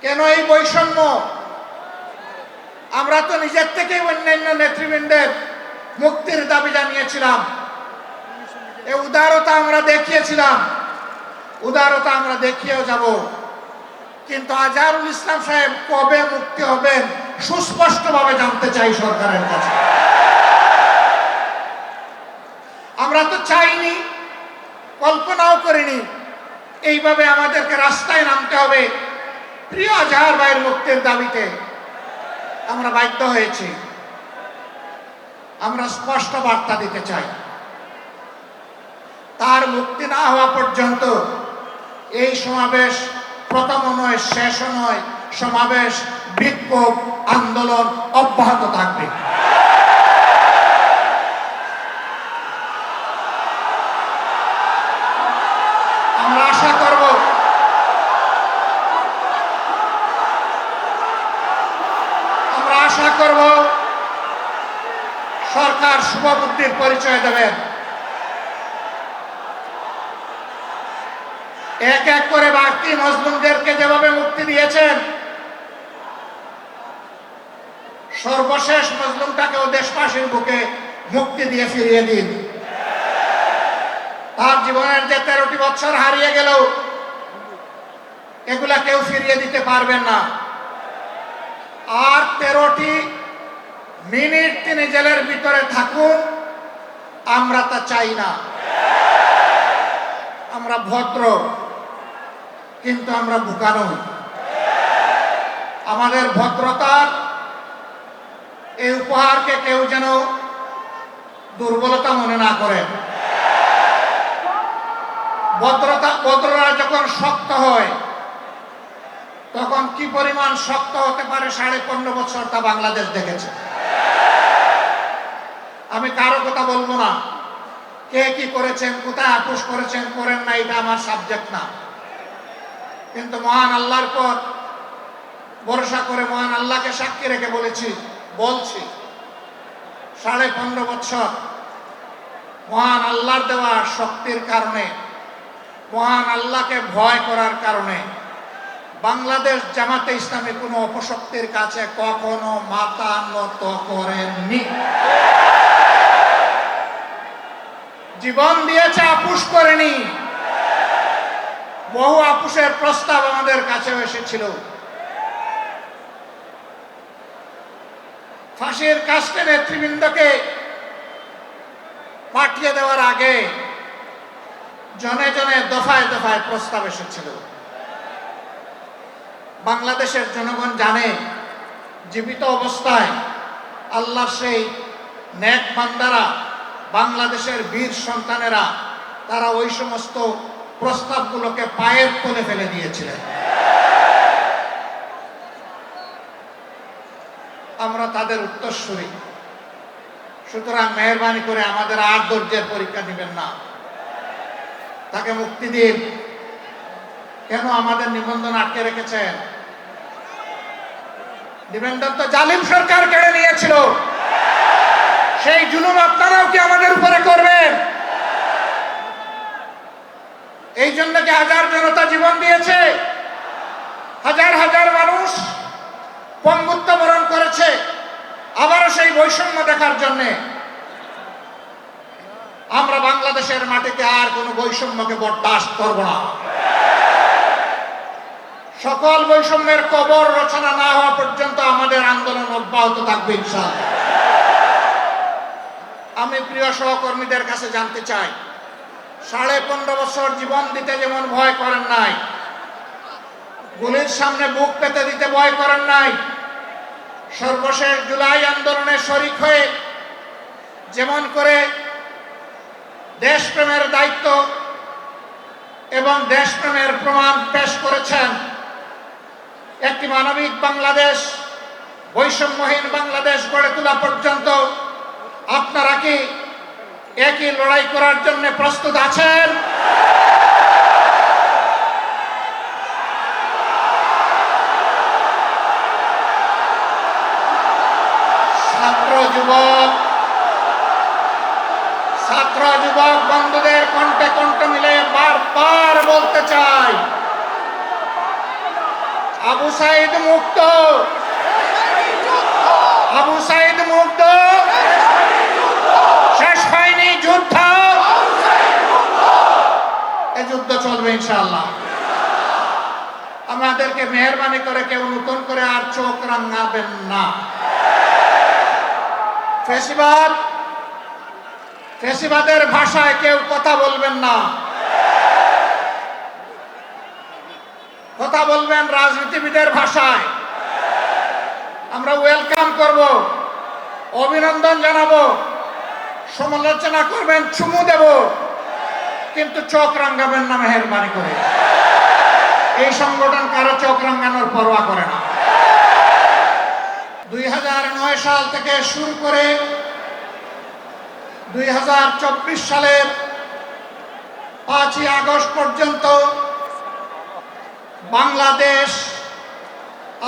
কেন এই বৈষম্য? আমরা তো নিজের থেকেই অন্যান্য নেতৃবৃন্দের মুক্তির দাবি জানিয়েছিলাম। এ উদারতা আমরা দেখিয়েছিলাম। উদারতা আমরা দেখিয়েও যাব। কিন্তু আজহারুল ইসলাম সাহেব কবে মুক্তি হবেন সুস্পষ্টভাবে জানতে চাই সরকারের কাছে। আমরা তো চাইনি, কল্পনাও করিনি। এইভাবে আমাদেরকে রাস্তায় নামতে হবে। প্রিয় আজহার ভাইয়ের মুক্তির দাবিতে আমরা বাধ্য হয়েছি। আমরা স্পষ্ট বার্তা দিতে চাই। তার মুক্তি না হওয়া পর্যন্ত এই সমাবেশ প্রথম নয় শেষ নয়, সমাবেশ, বিক্ষোভ, আন্দোলন অব্যাহত থাকবে আমরা আশা করব আমরা আশা করব সরকার শুভবুদ্ধির পরিচয় দেবেন। এক এক করে বাকি মজলুমদেরকে যেভাবে মুক্তি দিয়েছেন, সর্বশেষ মজলুমটাকেও দেশবাসীর বুকে মুক্তি দিয়ে ফিরিয়ে দিন। তার জীবনের যে তেরোটি বছর হারিয়ে গেল, এগুলা কেউ ফিরিয়ে দিতে পারবেন না। আর তেরোটি মিনিট তিনি জেলের ভিতরে থাকুন, আমরা তা চাই না। আমরা ভদ্র, কিন্তু আমরা বুকানো আমাদের ভদ্রতার এই উপহারকে কেউ যেন দুর্বলতা মনে না করেন ভদ্রতা, ভদ্ররা যখন শক্ত হয় তখন কি পরিমাণ শক্ত হতে পারে সাড়ে পনেরো বছর তা বাংলাদেশ দেখেছে। আমি কারও কথা বলব না। কে কি করেছেন, কোথায় আপোষ করেছেন, করেন না, এটা আমার সাবজেক্ট না। কিন্তু মহান আল্লাহর পর ভরসা করে মহান আল্লাহকে সাক্ষী রেখে বলেছি, বলছি, সাড়ে পনেরো বছর মহান আল্লাহর দেওয়া শক্তির কারণে, মহান আল্লাহকে ভয় করার কারণে বাংলাদেশ জামাতে ইসলামী কোনো অপশক্তির কাছে কখনো মাথা নত করেননি। জীবন দিয়েছে আপুষ করেনি। বহু আপুষের প্রস্তাব আমাদের কাছে এসেছিল। ফাঁসির কাস্টে নেতৃবৃন্দকে পাঠিয়ে দেওয়ার আগে জনে জনে দফায় দফায় প্রস্তাব এসেছিল। বাংলাদেশের জনগণ জানে, জীবিত অবস্থায় আল্লাহ সেই ন্যাক বান্দারা, বাংলাদেশের বীর সন্তানেরা, তারা ওই সমস্ত প্রস্তাবগুলোকে পায়ের তলে ফেলে দিয়েছিলেন। আমরা তাদের উত্তর উত্তরসূরি। সুতরাং মেহরবানি করে আমাদের আর ধৈর্যের পরীক্ষা দিবেন না। তাকে মুক্তি দিন। কেন আমাদের নিবন্ধন আটকে রেখেছেন? নিবন্ধন তো জালিম সরকার কেড়ে নিয়েছিল। সেই জুলুম আপনারাও কি আমাদের উপরে করবেন? এই জন্য কি হাজার জনতা জীবন দিয়েছে? হাজার হাজার মানুষ পঙ্গুত্ব বরণ করেছে আবারও সেই বৈষম্য দেখার জন্যে। আমরা বাংলাদেশের মাটিতে আর কোনো বৈষম্যকে বরদাস্ত করব না। সকল বৈষম্যের কবর রচনা না হওয়া পর্যন্ত আমাদের আন্দোলন অব্যাহত থাকবে, ইনশাআল্লাহ। আমি প্রিয় সহকর্মীদের কাছে জানতে চাই, সাড়ে পনেরো বছর জীবন দিতে যেমন ভয় করেন নাই, গুলির সামনে বুক পেতে দিতে ভয় করেন নাই, সর্বশেষ জুলাই আন্দোলনে শরিক হয়ে যেমন করে দেশপ্রেমের দায়িত্ব এবং দেশপ্রেমের প্রমাণ পেশ করেছেন একটি মানবিক বাংলাদেশ, বৈষম্যহীন বাংলাদেশ গড়ে তোলা পর্যন্ত আপনারা কি একই লড়াই করার জন্য প্রস্তুত আছেন? আবু সাইদ মুক্ত। আবু সাইদ মুক্ত। শেষ হয়নি যুদ্ধ। এই যুদ্ধ চলবে ইনশাআল্লাহ। আমাদেরকে মেহরবানি করে কেউ নতুন করে আর চোখ রাঙাবেন না। ফেসিবাদ, ফেসিবাদের ভাষায় কেউ কথা বলবেন না। কথা বলবেন রাজনীতিবিদের ভাষায়। আমরা ওয়েলকাম করব, অভিনন্দন জানাব, সমালোচনা করবেন, চুমু দেব, কিন্তু চোখ রাঙ্গাবেন না মেহরবানি করে। এই সংগঠন কারও চোখ রাঙ্গানোর পরোয়া করে না। দুই হাজার নয় সাল থেকে শুরু করে দুই হাজার চব্বিশ সালের পাঁচই আগস্ট পর্যন্ত বাংলাদেশ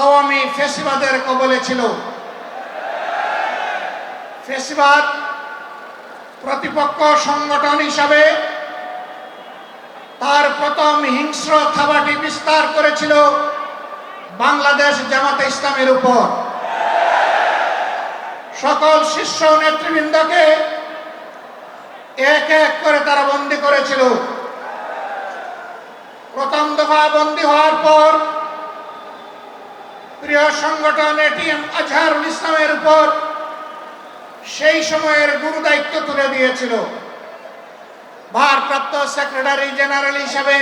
আওয়ামী ফেসিবাদের কবলে ছিল। ফেসিবাদ প্রতিপক্ষ সংগঠন হিসাবে তার প্রথম হিংস্র থাবাটি বিস্তার করেছিল বাংলাদেশ জামাতে ইসলামের উপর। সকল শীর্ষ নেতৃবৃন্দকে এক এক করে তারা বন্দি করেছিল। প্রথম দফা বন্দী হওয়ার পর প্রিয় সংগঠন এটিএম আজহারুল ইসলামের উপর সেই সময়ের গুরু দায়িত্ব তুলে দিয়েছিল। ভারপ্রাপ্ত সেক্রেটারি জেনারেল হিসেবে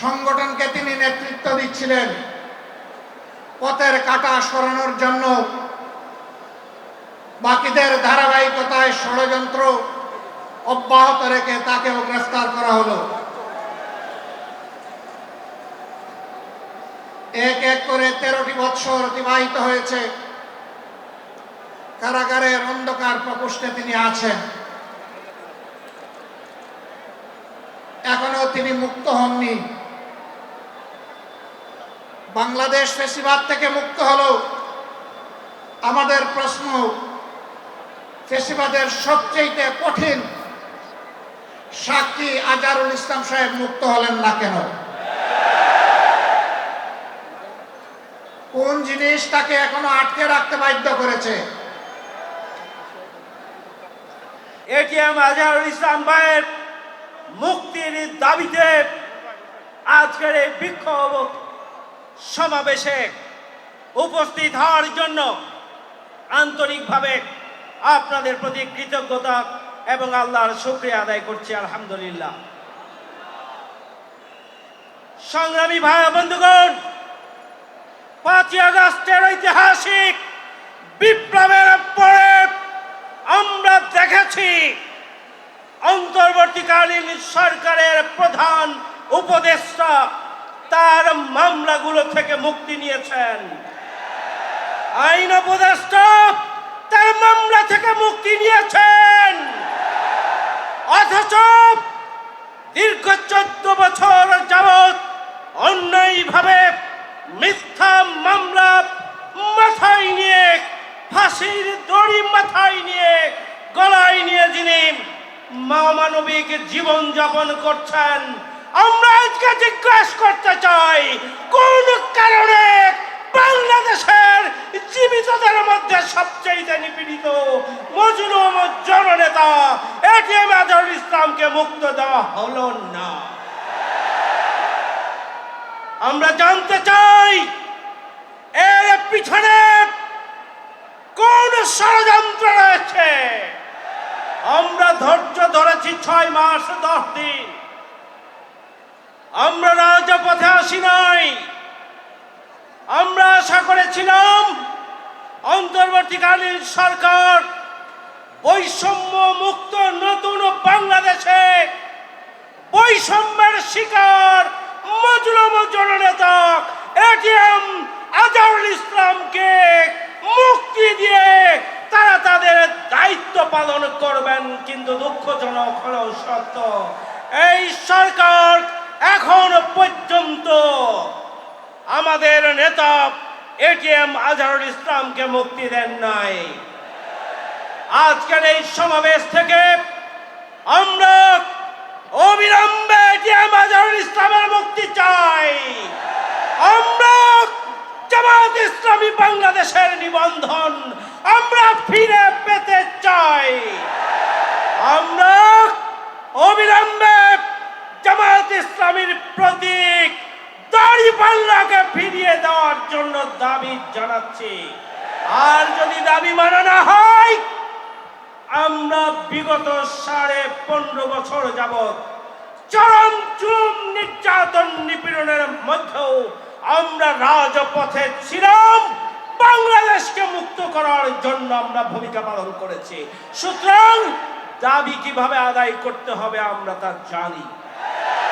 সংগঠনকে তিনি নেতৃত্ব দিচ্ছিলেন। পথের কাটা সরানোর জন্য বাকিদের ধারাবাহিকতায় ষড়যন্ত্র অব্যাহত রেখে তাকেও গ্রেফতার করা হলো। এক এক করে তেরোটি বৎসর অতিবাহিত হয়েছে। কারাগারের অন্ধকার প্রকোষ্ঠে তিনি আছেন। এখনও তিনি মুক্ত হননি। বাংলাদেশ ফেসিবাদ থেকে মুক্ত হলো। আমাদের প্রশ্ন, ফেসিবাদের সবচেয়ে কঠিন সাক্ষী আজারুল ইসলাম সাহেব মুক্ত হলেন না কেন? কোন জিনিস তাকে এখনও আটকে রাখতে বাধ্য করেছে? এটিএম আজহারুল ইসলাম ভাইয়ের মুক্তির দাবিতে আজকের এই বিক্ষোভ সমাবেশে উপস্থিত হওয়ার জন্য আন্তরিকভাবে আপনাদের প্রতি কৃতজ্ঞতা এবং আল্লাহর শুক্রিয়া আদায় করছি, আলহামদুলিল্লাহ। সংগ্রামী ভাই বন্ধুগণ পাঁচই আগস্টের ঐতিহাসিক বিপ্লবের পরে আমরা দেখেছি অন্তর্বর্তীকালীন সরকারের প্রধান উপদেষ্টা তার মামলাগুলো থেকে মুক্তি নিয়েছেন। আইন উপদেষ্টা তার মামলা থেকে মুক্তি নিয়েছেন অথচ দীর্ঘ চোদ্দ বছর যাবৎ অন্যায়ভাবে মিথ্যা মামলা মাথায় নিয়ে ফাঁসির দড়ি মাথায় নিয়ে গলায় নিয়ে যিনি মানবিক জীবন যাপন করছেন আমরা আজকে জিজ্ঞেস করতে চাই, কোন কারণে বাংলাদেশের জীবিতদের মধ্যে সবচেয়ে নিপীড়িত মজলুম জননেতা এটিএম আজহারুল ইসলামকে মুক্ত দেওয়া হলো না? আমরা জানতে চাই, এর পিছনে কোন ষড়যন্ত্র রয়েছে? আমরা ধৈর্য ধরেছি ছয় মাস, দশ দিন। আমরা রাজপথে আসি নাই। আমরা আশা করেছিলাম অন্তর্বর্তীকালীন সরকার বৈষম্য মুক্ত নতুন বাংলাদেশে বৈষম্যের শিকার মজলুম জননেতা এটিএম আজহারুল ইসলামকে মুক্তি দিয়ে তারা তাদের দায়িত্ব পালন করবেন, কিন্তু দুঃখজনক হলেও সত্য, এই সরকার নেতা এটিএম আজহারুল ইসলামকে মুক্তি দেন নাই। আজকের এই সমাবেশ থেকে আমরা অবিলম্বে এটিএম আজহারুল ইসলামের মুক্তি চাই। আমরা জামাত ইসলামী বাংলাদেশের নিবন্ধন আমরা ফিরে পেতে চাই। আমরা অবিলম্বে জামাত ইসলামীর প্রতীক দাড়ি পাল্লাকে ফিরিয়ে দেওয়ার জন্য দাবি জানাচ্ছি। আর যদি দাবি মানা না হয়, আমরা বিগত সাড়ে পনেরো বছর যাবৎ চরম চুম নির্যাতন নিপীড়নের মধ্যেও আমরা রাজপথে ছিলাম। বাংলাদেশকে মুক্ত করার জন্য আমরা ভূমিকা পালন করেছি। সুতরাং দাবি কীভাবে আদায় করতে হবে আমরা তা জানি।